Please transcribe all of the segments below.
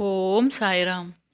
ఓం సాయిరామ్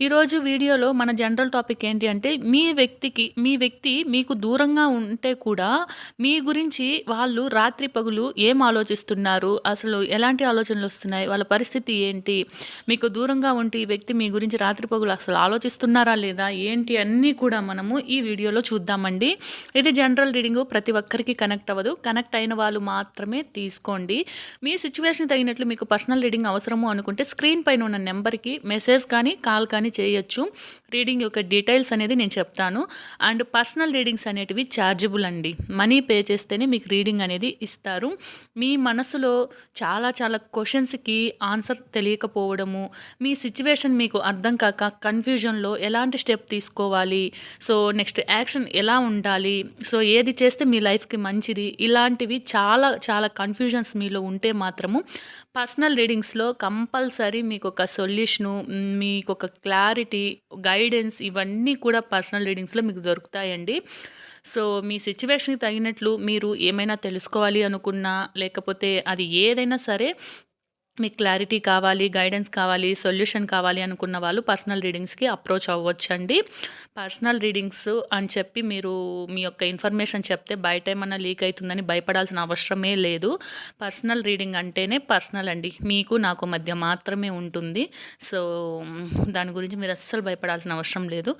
ఈరోజు వీడియోలో మన జనరల్ టాపిక్ ఏంటి అంటే మీ వ్యక్తికి మీ వ్యక్తి మీకు దూరంగా ఉంటే కూడా మీ గురించి వాళ్ళు రాత్రి పగులు ఏం ఆలోచిస్తున్నారు? అసలు ఎలాంటి ఆలోచనలు వస్తున్నాయి? వాళ్ళ పరిస్థితి ఏంటి? మీకు దూరంగా ఉంటే ఈ వ్యక్తి మీ గురించి రాత్రి పగులు అసలు ఆలోచిస్తున్నారా లేదా? ఏంటి? అన్నీ కూడా మనము ఈ వీడియోలో చూద్దామండి. ఇది జనరల్ రీడింగ్. ప్రతి ఒక్కరికి కనెక్ట్ అవ్వదు. కనెక్ట్ అయిన వాళ్ళు మాత్రమే తీసుకోండి. మీ సిచ్యువేషన్ తగినట్లు మీకు పర్సనల్ రీడింగ్ అవసరము అనుకుంటే స్క్రీన్ పైన ఉన్న నెంబర్కి మెసేజ్ కానీ కాల్ కానీ చేయొచ్చు. రీడింగ్ యొక్క డీటెయిల్స్ అనేది నేను చెప్తాను. అండ్ పర్సనల్ రీడింగ్స్ అనేటివి ఛార్జబుల్ అండి. మనీ పే చేస్తేనే మీకు రీడింగ్ అనేది ఇస్తారు. మీ మనసులో చాలా చాలా క్వశ్చన్స్కి ఆన్సర్ తెలియకపోవడము మీ సిచ్యువేషన్ మీకు అర్థం కాక కన్ఫ్యూజన్లో ఎలాంటి స్టెప్ తీసుకోవాలి సో నెక్స్ట్ యాక్షన్ ఎలా ఉండాలి సో ఏది చేస్తే మీ లైఫ్కి మంచిది ఇలాంటివి చాలా చాలా కన్ఫ్యూజన్స్ మీలో ఉంటే మాత్రము పర్సనల్ రీడింగ్స్లో కంపల్సరీ మీకు ఒక సొల్యూషను మీకు ఒక క్లారిటీ గైడెన్స్ ఇవన్నీ కూడా పర్సనల్ రీడింగ్స్లో మీకు దొరుకుతాయండి. సో మీ సిచ్యువేషన్కి తగినట్లు మీరు ఏమైనా తెలుసుకోవాలి అనుకున్నా లేకపోతే అది ఏదైనా సరే మీకు క్లారిటీ కావాలి గైడెన్స్ కావాలి సొల్యూషన్ కావాలి అనుకున్న వాళ్ళు పర్సనల్ రీడింగ్స్కి అప్రోచ్ అవ్వచ్చండి. పర్సనల్ రీడింగ్స్ అని చెప్పి మీరు మీ యొక్క ఇన్ఫర్మేషన్ చెప్తే బయట ఏమన్నా లీక్ అవుతుందని భయపడాల్సిన అవసరమే లేదు. పర్సనల్ రీడింగ్ అంటేనే పర్సనల్ అండి. మీకు నాకు మధ్య మాత్రమే ఉంటుంది. సో దాని గురించి మీరు అస్సలు భయపడాల్సిన అవసరం లేదు.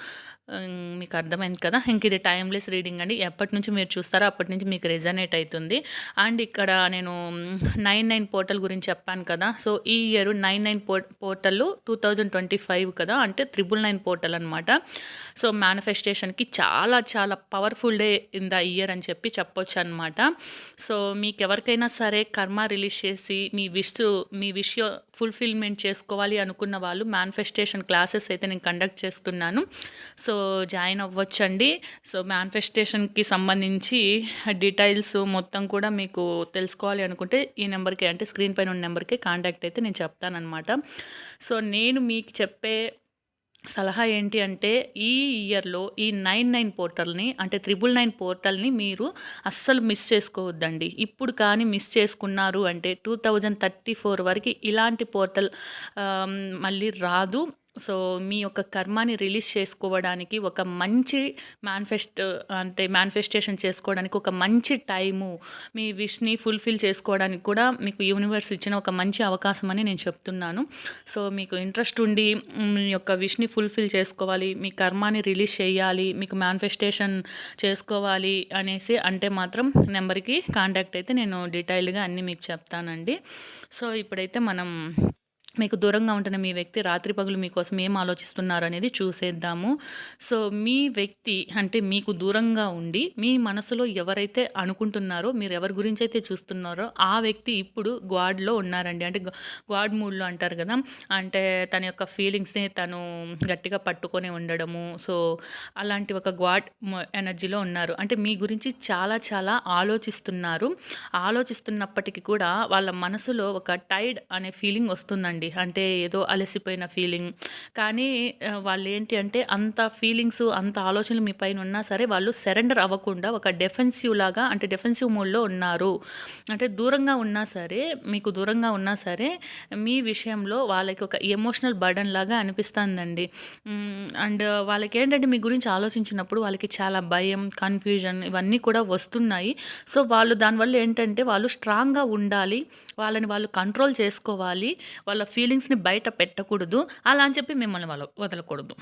మీకు అర్థమైంది కదా? ఇంక ఇది టైమ్లెస్ రీడింగ్ అండి. ఎప్పటి నుంచి మీరు చూస్తారో అప్పటి నుంచి మీకు రెజనేట్ అవుతుంది. అండ్ ఇక్కడ నేను నైన్ నైన్ పోర్టల్ గురించి చెప్పాను కదా? సో ఈ ఇయర్ నైన్ నైన్ పో portal two thousand twenty five కదా? అంటే త్రిబుల్ నైన్ పోర్టల్ అనమాట సో మేనిఫెస్టేషన్కి చాలా చాలా powerful day in the year అని చెప్పి చెప్పొచ్చు అనమాట సో మీకు ఎవరికైనా సరే కర్మ రిలీజ్ చేసి మీ విష్ మీ విష్ ఫుల్ఫిల్మెంట్ చేసుకోవాలి అనుకున్న వాళ్ళు మేనిఫెస్టేషన్ క్లాసెస్ అయితే నేను కండక్ట్ చేస్తున్నాను. సో జాయిన్ అవ్వచ్చండి. సో మేనిఫెస్టేషన్కి సంబంధించి డీటెయిల్స్ మొత్తం కూడా మీకు తెలుసుకోవాలి అనుకుంటే ఈ నెంబర్కి అంటే స్క్రీన్ పైన ఉన్న నెంబర్కి కాంటాక్ట్ అయితే నేను చెప్తానమాట సో నేను మీకు చెప్పే సలహా ఏంటి అంటే ఈ ఇయర్లో ఈ నైన్ నైన్ పోర్టల్ని అంటే త్రిబుల్ నైన్ పోర్టల్ని మీరు అస్సలు మిస్ చేసుకోవద్దండి. ఇప్పుడు కానీ మిస్ చేసుకున్నారు అంటే టూ థౌజండ్ థర్టీ ఫోర్ వరకు ఇలాంటి పోర్టల్ మళ్ళీ రాదు. సో మీ యొక్క కర్మాని రిలీజ్ చేసుకోవడానికి ఒక మంచి మేనిఫెస్ట్ అంటే మేనిఫెస్టేషన్ చేసుకోవడానికి ఒక మంచి టైము మీ విష్ని ఫుల్ఫిల్ చేసుకోవడానికి కూడా మీకు యూనివర్స్ ఇచ్చిన ఒక మంచి అవకాశం అని నేను చెప్తున్నాను. సో మీకు ఇంట్రెస్ట్ ఉండి మీ యొక్క విష్ని ఫుల్ఫిల్ చేసుకోవాలి మీ కర్మాని రిలీజ్ చేయాలి మీకు మేనిఫెస్టేషన్ చేసుకోవాలి అనేసి అంటే మాత్రం నెంబర్కి కాంటాక్ట్ అయితే నేను డీటెయిల్గా అన్నీ మీకు చెప్తానండి. సో ఇప్పుడైతే మనం మీకు దూరంగా ఉంటున్న మీ వ్యక్తి రాత్రి పగులు మీకోసం ఏం ఆలోచిస్తున్నారు అనేది చూసేద్దాము. సో మీ వ్యక్తి అంటే మీకు దూరంగా ఉండి మీ మనసులో ఎవరైతే అనుకుంటున్నారో మీరు ఎవరి గురించి అయితే చూస్తున్నారో ఆ వ్యక్తి ఇప్పుడు గాడ్లో ఉన్నారండి. అంటే గాడ్ మూడ్లో అంటారు కదా. అంటే తన యొక్క ఫీలింగ్స్ని తను గట్టిగా పట్టుకొని ఉండడము. సో అలాంటి ఒక గాడ్ ఎనర్జీలో ఉన్నారు. అంటే మీ గురించి చాలా చాలా ఆలోచిస్తున్నారు. ఆలోచిస్తున్నప్పటికీ కూడా వాళ్ళ మనసులో ఒక టైడ్ అనే ఫీలింగ్ వస్తుందండి. అండి అంటే ఏదో అలసిపోయిన ఫీలింగ్. కానీ వాళ్ళు ఏంటి అంటే అంత ఫీలింగ్స్ అంత ఆలోచనలు మీ పైన ఉన్నా సరే వాళ్ళు సరెండర్ అవ్వకుండా ఒక డెఫెన్సివ్ లాగా అంటే డెఫెన్సివ్ మూడ్లో ఉన్నారు. అంటే దూరంగా ఉన్నా సరే మీకు దూరంగా ఉన్నా సరే మీ విషయంలో వాళ్ళకి ఒక ఎమోషనల్ బర్డన్ లాగా అనిపిస్తుందండి. అండ్ వాళ్ళకి ఏంటంటే మీ గురించి ఆలోచించినప్పుడు వాళ్ళకి చాలా భయం కన్ఫ్యూజన్ ఇవన్నీ కూడా వస్తున్నాయి. సో వాళ్ళు దానివల్ల ఏంటంటే వాళ్ళు స్ట్రాంగ్గా ఉండాలి. వాళ్ళని వాళ్ళు కంట్రోల్ చేసుకోవాలి. వాళ్ళ ఫీలింగ్స్ని బయట పెట్టకూడదు. అలా అని చెప్పి మిమ్మల్ని వాళ్ళు వదలకూడదు.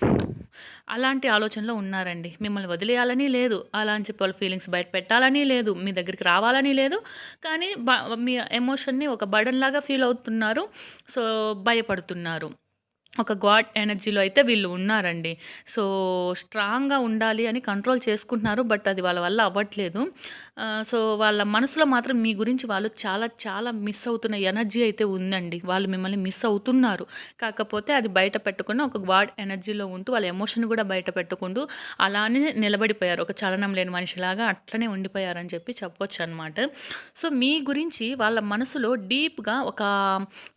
అలాంటి ఆలోచనలో ఉన్నారండి. మిమ్మల్ని వదిలేయాలని లేదు. అలా అని చెప్పి వాళ్ళ ఫీలింగ్స్ బయట పెట్టాలని లేదు. మీ దగ్గరికి రావాలని లేదు. కానీ మీ ఎమోషన్ని ఒక బడన్ లాగా ఫీల్ అవుతున్నారు. సో భయపడుతున్నారు. ఒక గాడ్ ఎనర్జీలో అయితే వీళ్ళు ఉన్నారండి. సో, స్ట్రాంగ్‌గా ఉండాలి అని కంట్రోల్ చేసుకుంటున్నారు. బట్ అది వాళ్ళ వల్ల అవ్వట్లేదు. సో, వాళ్ళ మనసులో మాత్రం మీ గురించి వాళ్ళు చాలా చాలా మిస్ అవుతున్న ఎనర్జీ అయితే ఉందండి. వాళ్ళు మిమ్మల్ని మిస్ అవుతున్నారు. కాకపోతే అది బయట పెట్టకుండా ఒక గాడ్ ఎనర్జీలో ఉంటూ వాళ్ళ ఎమోషన్ కూడా బయట పెట్టకుండా అలానే నిలబడిపోయారు. ఒక చలనం లేని మనిషిలాగా అట్లనే ఉండిపోయారని చెప్పి చెప్పొచ్చనమాట. సో, మీ గురించి వాళ్ళ మనసులో డీప్‌గా ఒక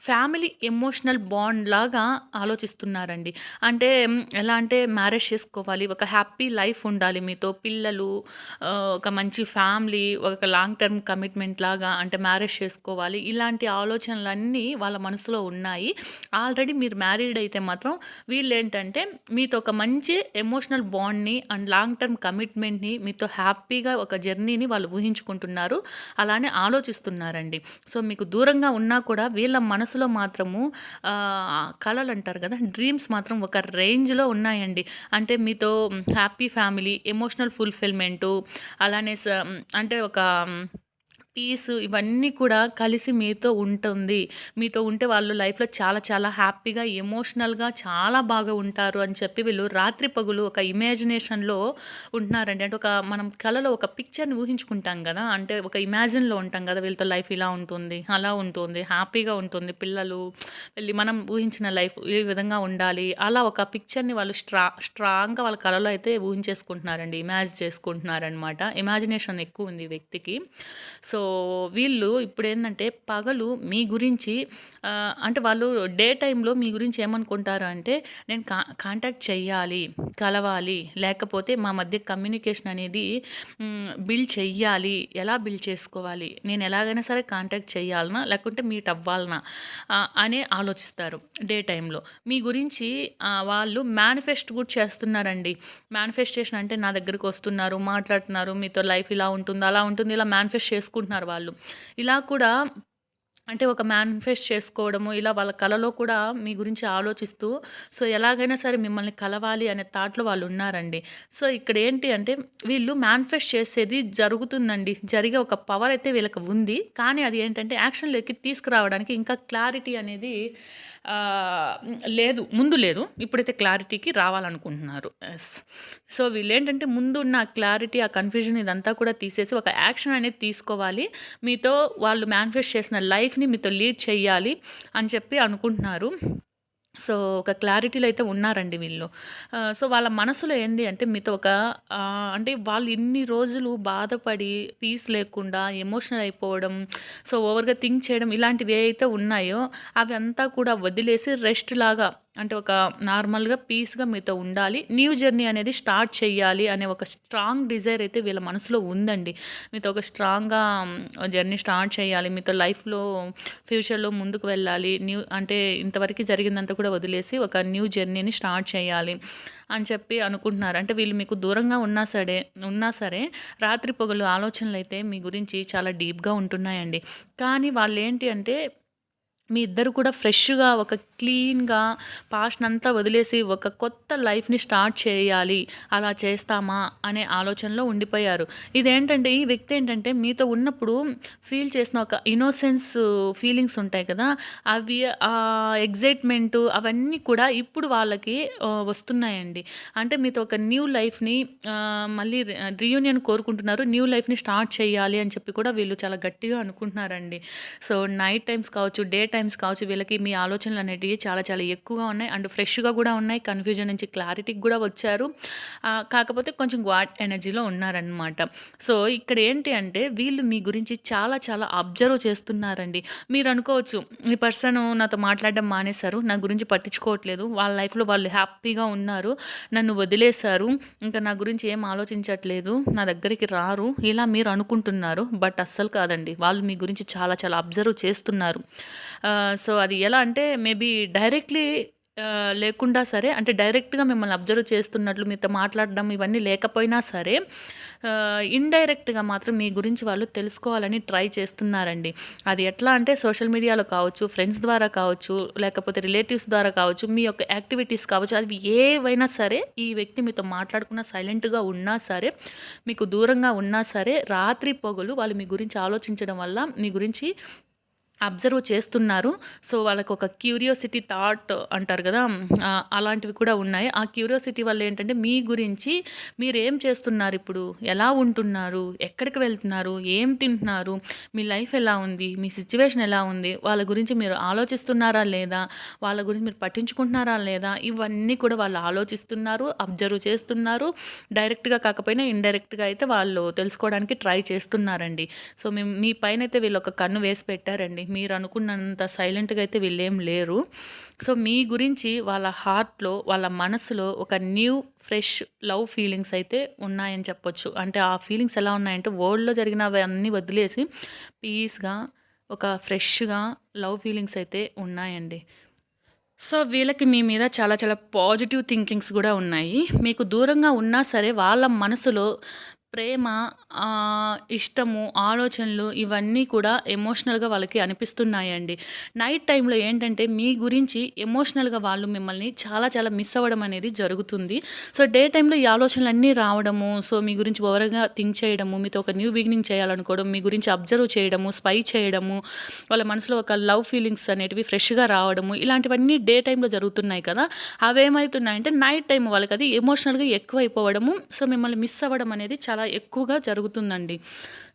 ఫ్యామిలీ ఎమోషనల్ బాండ్ లాగా ఆలోచిస్తున్నారండి. అంటే ఎలా అంటే మ్యారేజ్ చేసుకోవాలి. ఒక హ్యాపీ లైఫ్ ఉండాలి మీతో. పిల్లలు ఒక మంచి ఫ్యామిలీ, ఒక లాంగ్ టర్మ్ కమిట్మెంట్ లాగా అంటే మ్యారేజ్ చేసుకోవాలి. ఇలాంటి ఆలోచనలన్నీ వాళ్ళ మనసులో ఉన్నాయి. ఆల్రెడీ మీరు మ్యారీడ్ అయితే మాత్రం వీళ్ళేంటంటే మీతో ఒక మంచి ఎమోషనల్ బాండ్‌ని అండ్ లాంగ్ టర్మ్ కమిట్మెంట్‌ని మీతో హ్యాపీగా ఒక జర్నీని వాళ్ళు ఊహించుకుంటున్నారు. అలానే ఆలోచిస్తున్నారండి. సో, మీకు దూరంగా ఉన్నా కూడా వీళ్ళ మనసులో మాత్రము కళలు అంటారు అంటారు కదా! డ్రీమ్స్ మాత్రం ఒక రేంజ్‌లో ఉన్నాయండి. అంటే మీతో హ్యాపీ ఫ్యామిలీ, ఎమోషనల్ ఫుల్‌ఫిల్‌మెంటు అలానే స అంటే ఒక పీస్ ఇవన్నీ కూడా కలిసి మీతో ఉంటుంది. మీతో ఉంటే వాళ్ళు లైఫ్‌లో చాలా చాలా హ్యాపీగా, ఎమోషనల్‌గా చాలా బాగా ఉంటారు అని చెప్పి వీళ్ళు రాత్రి పగులు ఒక ఇమాజినేషన్‌లో ఉంటున్నారండి. అంటే ఒక మనం కలలో ఒక పిక్చర్‌ని ఊహించుకుంటాం కదా అంటే ఒక ఇమాజిన్‌లో ఉంటాం కదా వీళ్ళతో లైఫ్ ఇలా ఉంటుంది, అలా ఉంటుంది, హ్యాపీగా ఉంటుంది. పిల్లలు వెళ్ళి మనం ఊహించిన లైఫ్ ఈ విధంగా ఉండాలి. అలా ఒక పిక్చర్‌ని వాళ్ళు స్ట్రా స్ట్రాంగ్‌గా వాళ్ళ కళలో అయితే ఊహించేసుకుంటున్నారండి. ఇమాజిన్ చేసుకుంటున్నారనమాట. ఇమాజినేషన్ ఎక్కువ ఉంది వ్యక్తికి. సో, వీళ్ళు ఇప్పుడేందంటే పగలు మీ గురించి అంటే వాళ్ళు డే టైంలో మీ గురించి ఏమనుకుంటారు అంటే నేను కా కాంటాక్ట్ చెయ్యాలి, కలవాలి, లేకపోతే మా మధ్య కమ్యూనికేషన్ అనేది బిల్ బిల్డ్ చెయ్యాలి. ఎలా బిల్డ్ చేసుకోవాలి? నేను ఎలాగైనా సరే కాంటాక్ట్ చేయాలనా లేకుంటే మీట్ అవ్వాలనా? అనే ఆలోచిస్తారు డే టైంలో మీ గురించి వాళ్ళు మేనిఫెస్ట్ కూడా చేస్తున్నారండి. మేనిఫెస్టేషన్ అంటే నా దగ్గరికొస్తున్నారు, మాట్లాడుతున్నారు, మీతో లైఫ్ ఇలా ఉంటుంది, అలా ఉంటుంది, ఇలా మేనిఫెస్ట్ చేసుకుంటున్నారు వాళ్ళు. ఇలా కూడా అంటే ఒక మేనిఫెస్ట్ చేసుకోవడము, ఇలా వాళ్ళ కలలో కూడా మీ గురించి ఆలోచిస్తూ సో, ఎలాగైనా సరే మిమ్మల్ని కలవాలి అనే థాట్‌లో వాళ్ళున్నారండి. సో, ఇక్కడ ఏంటి అంటే వీళ్ళు మేనిఫెస్ట్ చేసేది జరుగుతుందండి. జరిగే ఒక పవర్ అయితే వీళ్ళకి ఉంది. కానీ అది ఏంటంటే యాక్షన్‌లోకి తీసుకురావడానికి ఇంకా క్లారిటీ అనేది లేదు. ముందు లేదు. ఇప్పుడైతే క్లారిటీకి రావాలనుకుంటున్నారు. ఎస్ సో, వీళ్ళు ఏంటంటే ముందున్న క్లారిటీ, ఆ కన్‌ఫ్యూజన్ ఇదంతా కూడా తీసేసి ఒక యాక్షన్ అనేది తీసుకోవాలి. మీతో వాళ్ళు మేనిఫెస్ట్ చేసిన లైఫ్ లైఫ్‌ని మీతో లీడ్ చేయాలి అని చెప్పి అనుకుంటున్నారు. సో, ఒక క్లారిటీలో అయితే ఉన్నారండి వీళ్ళు. సో, వాళ్ళ మనసులో ఏంది అంటే మీతో ఒక అంటే వాళ్ళు ఇన్ని రోజులు బాధపడి, పీస్ లేకుండా, ఎమోషనల్ అయిపోవడం, సో, ఓవర్‌గా థింక్ చేయడం ఇలాంటివి అయితే ఉన్నాయో అవి అంతా కూడా వదిలేసి రెస్ట్ లాగా అంటే ఒక నార్మల్‌గా పీస్‌గా మీతో ఉండాలి. న్యూ జర్నీ అనేది స్టార్ట్ చేయాలి అనే ఒక స్ట్రాంగ్ డిజైర్ అయితే వీళ్ళ మనసులో ఉందండి. మీతో ఒక స్ట్రాంగ్‌గా జర్నీ స్టార్ట్ చేయాలి. మీతో లైఫ్‌లో ఫ్యూచర్‌లో ముందుకు వెళ్ళాలి. న్యూ అంటే ఇంతవరకు జరిగిందంతా కూడా వదిలేసి ఒక న్యూ జర్నీని స్టార్ట్ చేయాలి అని చెప్పి అనుకుంటున్నారు. అంటే వీళ్ళు మీకు దూరంగా ఉన్నా సరే ఉన్నా సరే రాత్రి పొగలు ఆలోచనలు అయితే మీ గురించి చాలా డీప్‌గా ఉంటున్నాయండి. కానీ వాళ్ళు ఏంటి అంటే మీ ఇద్దరు కూడా ఫ్రెష్‌గా ఒక క్లీన్‌గా పాస్ట్‌నంతా వదిలేసి ఒక కొత్త లైఫ్‌ని స్టార్ట్ చేయాలి. అలా చేస్తామా అనే ఆలోచనలో ఉండిపోయారు. ఇదేంటంటే ఈ వ్యక్తి ఏంటంటే మీతో ఉన్నప్పుడు ఫీల్ చేసిన ఒక ఇన్నోసెన్స్ ఫీలింగ్స్ ఉంటాయి కదా! అవి ఎగ్జైట్మెంట్ అవన్నీ కూడా ఇప్పుడు వాళ్ళకి వస్తున్నాయండి. అంటే మీతో ఒక న్యూ లైఫ్‌ని మళ్ళీ రీయూనియన్ కోరుకుంటున్నారు. న్యూ లైఫ్‌ని స్టార్ట్ చేయాలి అని చెప్పి కూడా వీళ్ళు చాలా గట్టిగా అనుకుంటున్నారండి. సో, నైట్ టైమ్స్ కావచ్చు, డే టైమ్స్ కావచ్చు వీళ్ళకి మీ ఆలోచనలు అనేటివి చాలా చాలా ఎక్కువగా ఉన్నాయి. అండ్ ఫ్రెష్‌గా కూడా ఉన్నాయి. కన్‌ఫ్యూజన్ నుంచి క్లారిటీకి కూడా వచ్చారు. కాకపోతే కొంచెం గాడ్ ఎనర్జీలో ఉన్నారనమాట. సో, ఇక్కడ ఏంటి అంటే వీళ్ళు మీ గురించి చాలా చాలా అబ్జర్వ్ చేస్తున్నారండి. మీరు అనుకోవచ్చు ఈ పర్సన్ నాతో మాట్లాడడం మానేశారు. నా గురించి పట్టించుకోవట్లేదు. వాళ్ళ లైఫ్‌లో వాళ్ళు హ్యాపీగా ఉన్నారు. నన్ను వదిలేశారు. ఇంకా నా గురించి ఏం ఆలోచించట్లేదు. నా దగ్గరికి రారు. ఇలా మీరు అనుకుంటున్నారు. బట్ అస్సలు కాదండి. వాళ్ళు మీ గురించి చాలా చాలా అబ్జర్వ్ చేస్తున్నారు. సో, అది ఎలా అంటే మేబీ డైరెక్ట్‌లీ లేకుండా సరే అంటే డైరెక్ట్‌గా మిమ్మల్ని అబ్జర్వ్ చేస్తున్నట్లు మీతో మాట్లాడడం ఇవన్నీ లేకపోయినా సరే ఇండైరెక్ట్‌గా మాత్రం మీ గురించి వాళ్ళు తెలుసుకోవాలని ట్రై చేస్తున్నారండి. అది ఎట్లా అంటే సోషల్ మీడియాలో కావచ్చు, ఫ్రెండ్స్ ద్వారా కావచ్చు, లేకపోతే రిలేటివ్స్ ద్వారా కావచ్చు, మీ యొక్క యాక్టివిటీస్ కావచ్చు, అది ఏవైనా సరే ఈ వ్యక్తి మీతో మాట్లాడుకున్నా సైలెంట్‌గా ఉన్నా సరే, మీకు దూరంగా ఉన్నా సరే రాత్రి పొగలు వాళ్ళు మీ గురించి ఆలోచించడం వల్ల మీ గురించి అబ్జర్వ్ చేస్తున్నారు. సో వాళ్ళకు ఒక క్యూరియోసిటీ థాట్ అంటారు కదా అలాంటివి కూడా ఉన్నాయి. ఆ క్యూరియోసిటీ వల్ల ఏంటంటే మీ గురించి మీరు ఏం చేస్తున్నారు ఇప్పుడు? ఎలా ఉంటున్నారు? ఎక్కడికి వెళ్తున్నారు? ఏం తింటున్నారు? మీ లైఫ్ ఎలా ఉంది? మీ సిచ్యువేషన్ ఎలా ఉంది? వాళ్ళ గురించి మీరు ఆలోచిస్తున్నారా లేదా? వాళ్ళ గురించి మీరు పట్టించుకుంటున్నారా లేదా? ఇవన్నీ కూడా వాళ్ళు ఆలోచిస్తున్నారు అబ్జర్వ్ చేస్తున్నారు. డైరెక్ట్గా కాకపోయినా ఇండైరెక్ట్గా అయితే వాళ్ళు తెలుసుకోవడానికి ట్రై చేస్తున్నారండి. సో మేము మీ పైన అయితే వీళ్ళు ఒక కన్ను వేసి పెట్టారండి. మీరు అనుకున్నంత సైలెంట్గా అయితే వీళ్ళేం లేరు. సో మీ గురించి వాళ్ళ హార్ట్లో వాళ్ళ మనసులో ఒక న్యూ ఫ్రెష్ లవ్ ఫీలింగ్స్ అయితే ఉన్నాయని చెప్పొచ్చు. అంటే ఆ ఫీలింగ్స్ ఎలా ఉన్నాయంటే వరల్డ్లో జరిగిన అన్నీ వదిలేసి పీస్గా ఒక ఫ్రెష్గా లవ్ ఫీలింగ్స్ అయితే ఉన్నాయండి. సో వీళ్ళకి మీ మీద చాలా చాలా పాజిటివ్ థింకింగ్స్ కూడా ఉన్నాయి. మీకు దూరంగా ఉన్నా సరే వాళ్ళ మనసులో ప్రేమ ఇష్టము ఆలోచనలు ఇవన్నీ కూడా ఎమోషనల్గా వాళ్ళకి అనిపిస్తున్నాయండి. నైట్ టైంలో ఏంటంటే మీ గురించి ఎమోషనల్గా వాళ్ళు మిమ్మల్ని చాలా చాలా మిస్ అవ్వడం అనేది జరుగుతుంది. సో డే టైంలో ఈ ఆలోచనలు రావడము సో మీ గురించి ఓవర్గా థింక్ చేయడము మీతో ఒక న్యూ బిగినింగ్ చేయాలనుకోవడం మీ గురించి అబ్జర్వ్ చేయడము స్పై చేయడము వాళ్ళ మనసులో ఒక లవ్ ఫీలింగ్స్ అనేటివి ఫ్రెష్గా రావడము ఇలాంటివన్నీ డే టైంలో జరుగుతున్నాయి కదా. అవేమవుతున్నాయంటే నైట్ టైం వాళ్ళకి అది ఎమోషనల్గా ఎక్కువ అయిపోవడము సో మిమ్మల్ని మిస్ అవ్వడం అనేది చాలా ఎక్కువగా జరుగుతుందండి.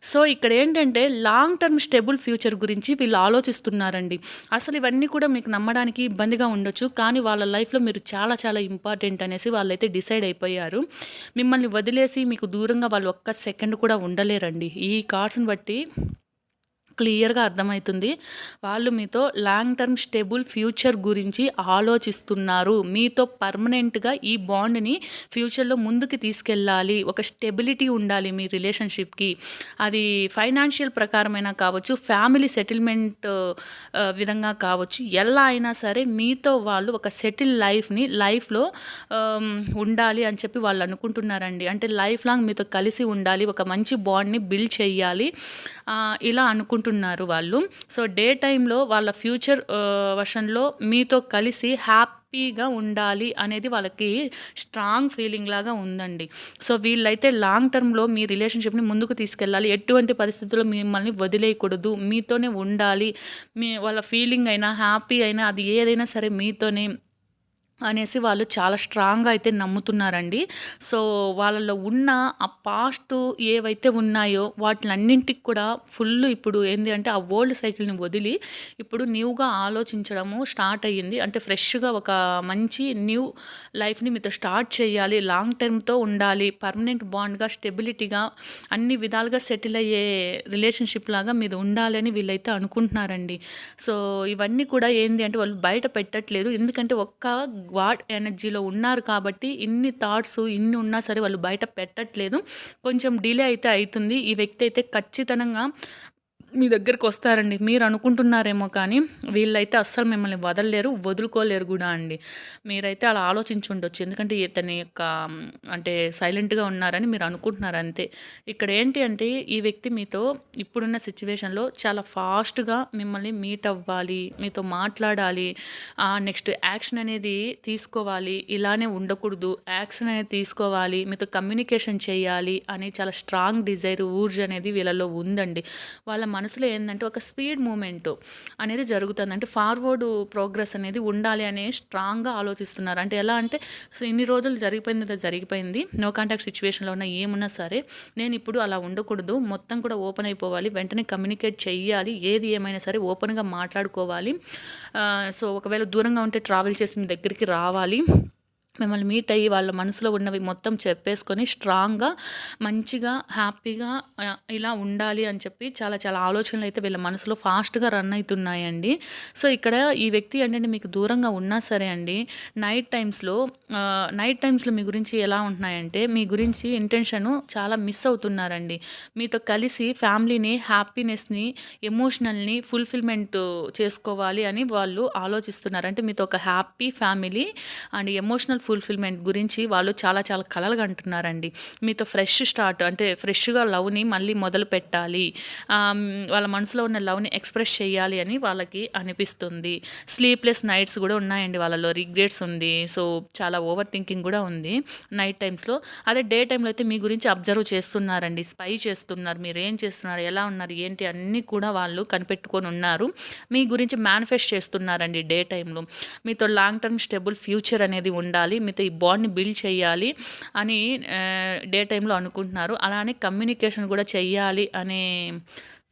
సో ఇక్కడ ఏంటంటే లాంగ్ టర్మ్ స్టేబుల్ ఫ్యూచర్ గురించి వీళ్ళు ఆలోచిస్తున్నారండి. అసలు ఇవన్నీ కూడా మీకు నమ్మడానికి ఇబ్బందిగా ఉండొచ్చు. కానీ వాళ్ళ లైఫ్లో మీరు చాలా చాలా ఇంపార్టెంట్ అనేసి వాళ్ళైతే డిసైడ్ అయిపోయారు. మిమ్మల్ని వదిలేసి మీకు దూరంగా వాళ్ళు ఒక్క సెకండ్ కూడా ఉండలేరండి. ఈ కార్డ్స్ని బట్టి క్లియర్గా అర్థమవుతుంది. వాళ్ళు మీతో లాంగ్ టర్మ్ స్టేబుల్ ఫ్యూచర్ గురించి ఆలోచిస్తున్నారు. మీతో పర్మనెంట్గా ఈ బాండ్ని ఫ్యూచర్లో ముందుకు తీసుకెళ్ళాలి. ఒక స్టెబిలిటీ ఉండాలి మీ రిలేషన్షిప్కి. అది ఫైనాన్షియల్ ప్రకారమైనా కావచ్చు ఫ్యామిలీ సెటిల్మెంట్ విధంగా కావచ్చు ఎలా అయినా సరే మీతో వాళ్ళు ఒక సెటిల్ లైఫ్ని లైఫ్లో ఉండాలి అని చెప్పి వాళ్ళు అనుకుంటున్నారండి. అంటే లైఫ్ లాంగ్ మీతో కలిసి ఉండాలి ఒక మంచి బాండ్ని బిల్డ్ చేయాలి. ఇలా అనుకుంటున్నారు. వాళ్ళు. సో డే టైంలో వాళ్ళ ఫ్యూచర్ వర్షన్లో మీతో కలిసి హ్యాపీగా ఉండాలి అనేది వాళ్ళకి స్ట్రాంగ్ ఫీలింగ్ లాగా ఉందండి. సో వీళ్ళైతే లాంగ్ టర్మ్లో మీ రిలేషన్షిప్ని ముందుకు తీసుకెళ్ళాలి. ఎటువంటి పరిస్థితుల్లో మిమ్మల్ని వదిలేయకూడదు. మీతోనే ఉండాలి. మీ వాళ్ళ ఫీలింగ్ అయినా హ్యాపీ అయినా అది ఏదైనా సరే మీతోనే అనేసి వాళ్ళు చాలా స్ట్రాంగ్గా అయితే నమ్ముతున్నారండి. సో వాళ్ళలో ఉన్న ఆ పాస్ట్ ఏవైతే ఉన్నాయో వాటిలన్నింటికి కూడా ఫుల్ ఇప్పుడు ఏంది అంటే ఆ ఓల్డ్ సైకిల్ని వదిలి ఇప్పుడు న్యూగా ఆలోచించడము స్టార్ట్ అయ్యింది. అంటే ఫ్రెష్గా ఒక మంచి న్యూ లైఫ్ని మీతో స్టార్ట్ చేయాలి లాంగ్ టర్మ్తో ఉండాలి పర్మనెంట్ బాండ్గా స్టెబిలిటీగా అన్ని విధాలుగా సెటిల్ అయ్యే రిలేషన్షిప్ లాగా మీద ఉండాలని వీళ్ళైతే అనుకుంటున్నారండి. సో ఇవన్నీ కూడా ఏంది అంటే వాళ్ళు బయట పెట్టట్లేదు. ఎందుకంటే ఒక్క గాడ్ ఎనర్జీలో ఉన్నారు కాబట్టి ఇన్ని థాట్స్ ఇన్ని ఉన్నా సరే వాళ్ళు బయట పెట్టట్లేదు. కొంచెం డిలే అయితే అవుతుంది. ఈ వ్యక్తి అయితే ఖచ్చితంగా మీ దగ్గరికి వస్తారండి. మీరు అనుకుంటున్నారేమో కానీ వీళ్ళైతే అస్సలు మిమ్మల్ని వదలలేరు వదులుకోలేరు కూడా అండి. మీరైతే అలా ఆలోచించి ఉండొచ్చు. ఎందుకంటే ఇతని యొక్క అంటే సైలెంట్గా ఉన్నారని మీరు అనుకుంటున్నారు అంతే. ఇక్కడ ఏంటి అంటే ఈ వ్యక్తి మీతో ఇప్పుడున్న సిచ్యువేషన్లో చాలా ఫాస్ట్గా మిమ్మల్ని మీట్ అవ్వాలి మీతో మాట్లాడాలి నెక్స్ట్ యాక్షన్ అనేది తీసుకోవాలి ఇలానే ఉండకూడదు యాక్షన్ అనేది తీసుకోవాలి మీతో కమ్యూనికేషన్ చేయాలి అని చాలా స్ట్రాంగ్ డిజైర్ ఊర్జ్ అనేది వీళ్ళలో ఉందండి. వాళ్ళ మన మనసులో ఏంటంటే ఒక స్పీడ్ మూమెంట్ అనేది జరుగుతుంది. అంటే ఫార్వర్డ్ ప్రోగ్రెస్ అనేది ఉండాలి అనే స్ట్రాంగ్గా ఆలోచిస్తున్నారు. అంటే ఎలా అంటే సో ఇన్ని రోజులు జరిగిపోయింది జరిగిపోయింది. నో కాంటాక్ట్ సిచ్యువేషన్లో ఉన్న ఏమున్నా సరే నేను ఇప్పుడు అలా ఉండకూడదు. మొత్తం కూడా ఓపెన్ అయిపోవాలి. వెంటనే కమ్యూనికేట్ చేయాలి ఏది ఏమైనా సరే ఓపెన్గా మాట్లాడుకోవాలి. సో ఒకవేళ దూరంగా ఉంటే ట్రావెల్ చేసి మీ దగ్గరికి రావాలి. మిమ్మల్ని మీట్ అయ్యి వాళ్ళ మనసులో ఉన్నవి మొత్తం చెప్పేసుకొని స్ట్రాంగ్గా మంచిగా హ్యాపీగా ఇలా ఉండాలి అని చెప్పి చాలా చాలా ఆలోచనలు అయితే వీళ్ళ మనసులో ఫాస్ట్గా రన్ అవుతున్నాయండి. సో ఇక్కడ ఈ వ్యక్తి ఏంటంటే మీకు దూరంగా ఉన్నా సరే అండి నైట్ టైమ్స్లో నైట్ టైమ్స్లో మీ గురించి ఎలా ఉంటున్నాయంటే మీ గురించి ఇంటెన్షను చాలా మిస్ అవుతున్నారండి. మీతో కలిసి ఫ్యామిలీని హ్యాపీనెస్ని ఎమోషనల్ని ఫుల్ఫిల్మెంట్ చేసుకోవాలి అని వాళ్ళు ఆలోచిస్తున్నారు. అంటే మీతో ఒక happy family and emotional fulfilment గురించి వాళ్ళు చాలా చాలా కలలుగా అంటున్నారండి. మీతో ఫ్రెష్ స్టార్ట్ అంటే ఫ్రెష్గా లవ్ని మళ్ళీ మొదలు పెట్టాలి. వాళ్ళ మనసులో ఉన్న లవ్ని ఎక్స్ప్రెస్ చేయాలి అని వాళ్ళకి అనిపిస్తుంది. స్లీప్లెస్ నైట్స్ కూడా ఉన్నాయండి వాళ్ళలో రిగ్రెట్స్ ఉంది. సో చాలా ఓవర్ థింకింగ్ కూడా ఉంది నైట్ టైమ్స్లో అదే డే టైంలో అయితే మీ గురించి అబ్జర్వ్ చేస్తున్నారండి స్పై చేస్తున్నారు మీరు ఏం చేస్తున్నారు ఎలా ఉన్నారు ఏంటి అన్నీ కూడా వాళ్ళు కనిపెట్టుకొని ఉన్నారు. మీ గురించి మేనిఫెస్ట్ చేస్తున్నారండి డే టైంలో మీతో లాంగ్ టర్మ్ స్టెబుల్ ఫ్యూచర్ అనేది ఉండాలి. మీతో ఈ బాండ్ని బిల్డ్ చేయాలి అని డే టైంలో అనుకుంటున్నారు. అలానే కమ్యూనికేషన్ కూడా చెయ్యాలి అనే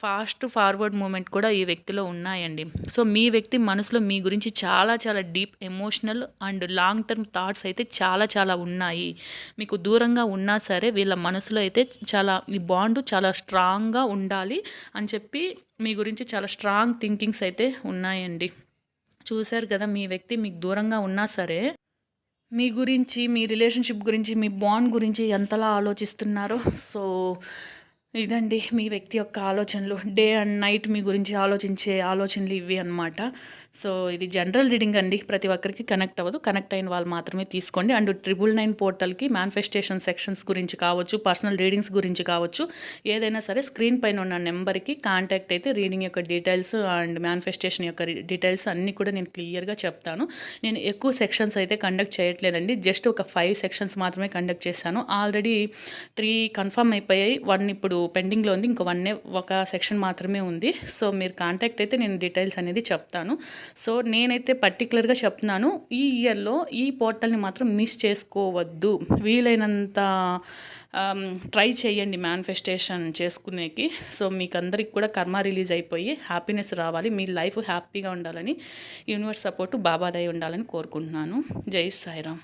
ఫాస్ట్ ఫార్వర్డ్ మూమెంట్ కూడా ఈ వ్యక్తిలో ఉన్నాయండి. సో మీ వ్యక్తి మనసులో మీ గురించి చాలా చాలా deep emotional and long term thoughts అయితే చాలా చాలా ఉన్నాయి. మీకు దూరంగా ఉన్నా సరే వీళ్ళ మనసులో అయితే చాలా ఈ బాండ్ చాలా స్ట్రాంగ్గా ఉండాలి అని చెప్పి మీ గురించి చాలా స్ట్రాంగ్ థింకింగ్స్ అయితే ఉన్నాయండి. చూశారు కదా మీ వ్యక్తి మీకు దూరంగా ఉన్నా సరే మీ గురించి మీ రిలేషన్షిప్ గురించి మీ బాండ్ గురించి ఎంతలా ఆలోచిస్తున్నారో. సో ఇదండి మీ వ్యక్తి యొక్క ఆలోచనలు. డే అండ్ నైట్ మీ గురించి ఆలోచించే ఆలోచనలు ఇవి అన్నమాట. సో ఇది జనరల్ రీడింగ్ అండి. ప్రతి ఒక్కరికి కనెక్ట్ అవ్వదు. కనెక్ట్ అయిన వాళ్ళు మాత్రమే తీసుకోండి. అండ్ ట్రిపుల్ నైన్ పోర్టల్కి మేనిఫెస్టేషన్ సెక్షన్స్ గురించి కావచ్చు పర్సనల్ రీడింగ్స్ గురించి కావచ్చు ఏదైనా సరే స్క్రీన్ పైన ఉన్న నెంబర్కి కాంటాక్ట్ అయితే రీడింగ్ యొక్క డీటెయిల్స్ అండ్ మేనిఫెస్టేషన్ యొక్క డీటెయిల్స్ అన్నీ కూడా నేను క్లియర్గా చెప్తాను. నేను ఎక్కువ సెక్షన్స్ అయితే కండక్ట్ చేయట్లేదండి. జస్ట్ ఒక ఫైవ్ సెక్షన్స్ మాత్రమే కండక్ట్ చేశాను. ఆల్రెడీ త్రీ కన్ఫర్మ్ అయిపోయాయి. వన్ ఇప్పుడు పెండింగ్లో ఉంది. ఇంకో వన్ ఒక సెక్షన్ మాత్రమే ఉంది. సో మీరు కాంటాక్ట్ అయితే నేను డీటెయిల్స్ అనేది చెప్తాను. సో నేనైతే పర్టికులర్గా చెప్తున్నాను ఈ ఇయర్లో ఈ పోర్టల్ని మాత్రం మిస్ చేసుకోవద్దు. వీలైనంత ట్రై చేయండి మేనిఫెస్టేషన్ చేసుకునేకి. సో మీకు అందరికి కూడా కర్మ రిలీజ్ అయిపోయి హ్యాపీనెస్ రావాలి. మీ లైఫ్ హ్యాపీగా ఉండాలని యూనివర్స్ సపోర్టు బాబాదాయి ఉండాలని కోరుకుంటున్నాను. జై సాయిరామ్.